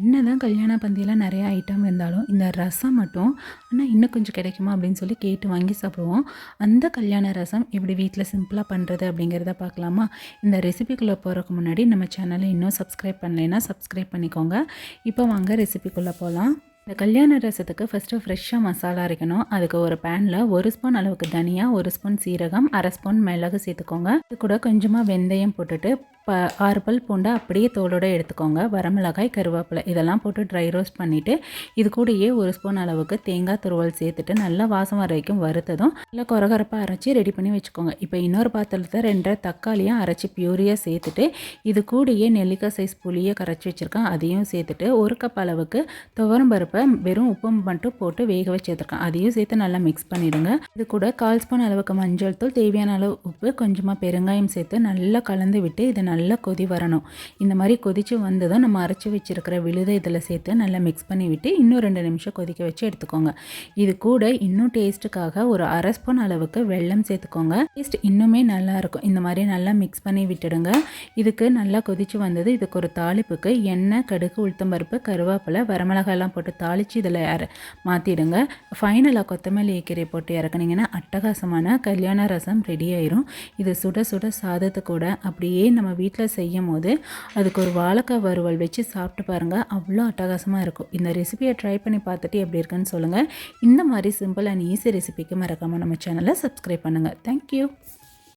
என்ன தான் கல்யாண பந்தியில் நிறைய ஐட்டம் இருந்தாலும் இந்த ரசம் மட்டும் ஆனால் இன்னும் கொஞ்சம் கிடைக்குமா? அப்படின்னு சொல்லி கேட்டு வாங்கி சாப்பிடுவோம். அந்த கல்யாண ரசம் எப்படி வீட்டில் சிம்பிளாக பண்ணுறது அப்படிங்கிறத பார்க்கலாமா? இந்த ரெசிபிக்குள்ளே போகிறதுக்கு முன்னாடி நம்ம சேனலை இன்னும் சப்ஸ்கிரைப் பண்ணலைன்னா சப்ஸ்கிரைப் பண்ணிக்கோங்க. இப்போ வாங்க ரெசிபிக்குள்ளே போகலாம் இந்த கல்யாண ரசத்துக்கு ஃபஸ்ட்டு ஃப்ரெஷ்ஷாக மசாலா அரைக்கணும். அதுக்கு ஒரு பேனில் ஒரு ஸ்பூன் அளவுக்கு தனியாக ஒரு ஸ்பூன் சீரகம் அரை ஸ்பூன் மிளகு சேர்த்துக்கோங்க. இது கூட கொஞ்சமாக வெந்தயம் போட்டுட்டு ப ஆறு பல் பூண்டை அப்படியே தோலோடு எடுத்துக்கோங்க. வரமிளகாய் கருவேப்பிலை இதெல்லாம் போட்டு ட்ரை ரோஸ்ட் பண்ணிவிட்டு இது கூடயே ஒரு ஸ்பூன் அளவுக்கு தேங்காய் துருவல் சேர்த்துட்டு நல்லா வாசம் வர வரைக்கும் வறுத்ததும் நல்லா கொரகரப்பாக அரைச்சி ரெடி பண்ணி வச்சுக்கோங்க. இப்போ இன்னொரு பாத்திரத்தை ரெண்டரை தக்காளியும் அரைச்சி பியூரியாக சேர்த்துட்டு இது கூடயே நெல்லிக்காய் சைஸ் புளியை கரைச்சி வச்சுருக்கேன். அதையும் சேர்த்துட்டு ஒரு கப் அளவுக்கு துவரம் பருப்பை வெறும் உப்பு மட்டும் போட்டு வேக வச்சு அதையும் சேர்த்து நல்லா மிக்ஸ் பண்ணிவிடுங்க இது கூட கால் ஸ்பூன் அளவுக்கு மஞ்சள் தூள் தேவையான அளவு உப்பு கொஞ்சமாக பெருங்காயம் சேர்த்து நல்லா கலந்து விட்டு இதை நல்லா கொதி வரணும். இந்த மாதிரி கொதித்து வந்ததும் நம்ம அரைச்சி வச்சுருக்கிற விழுதை இதில் சேர்த்து நல்லா மிக்ஸ் பண்ணி விட்டு இன்னும் ரெண்டு நிமிஷம் கொதிக்க வச்சு எடுத்துக்கோங்க. இது கூட இன்னும் டேஸ்ட்டுக்காக ஒரு அரை ஸ்பூன் அளவுக்கு வெல்லம் சேர்த்துக்கோங்க. டேஸ்ட் இன்னுமே நல்லாயிருக்கும் இந்த மாதிரி நல்லா மிக்ஸ் பண்ணி விட்டுடுங்க. இதுக்கு நல்லா கொதித்து வந்தது இதுக்கு ஒரு தாளிப்புக்கு எண்ணெய் கடுகு உளுத்தம்பருப்பு கருவேப்பிலை வரமிளகாயெல்லாம் போட்டு தாளித்து இதில் மாற்றிடுங்க ஃபைனலாக கொத்தமல்லி கீரை போட்டு இறக்குனிங்கன்னா அட்டகாசமான கல்யாண ரசம் ரெடி ஆயிரும். இது சுட சுட சாதத்து கூட அப்படியே நம்ம வீட்டில் செய்யும் போது அதுக்கு ஒரு வாழைக்காய் வறுவல் வச்சு சாப்பிட்டு பாருங்கள் அவ்வளோ அட்டகாசமாக இருக்கும். இந்த ரெசிபியை ட்ரை பண்ணி பார்த்துட்டு எப்படி இருக்குன்னு சொல்லுங்கள் இந்த மாதிரி சிம்பிள் அண்ட் ஈஸி ரெசிபிக்கு மறக்காமல் நம்ம சேனலை சப்ஸ்கிரைப் பண்ணுங்கள் தேங்க்யூ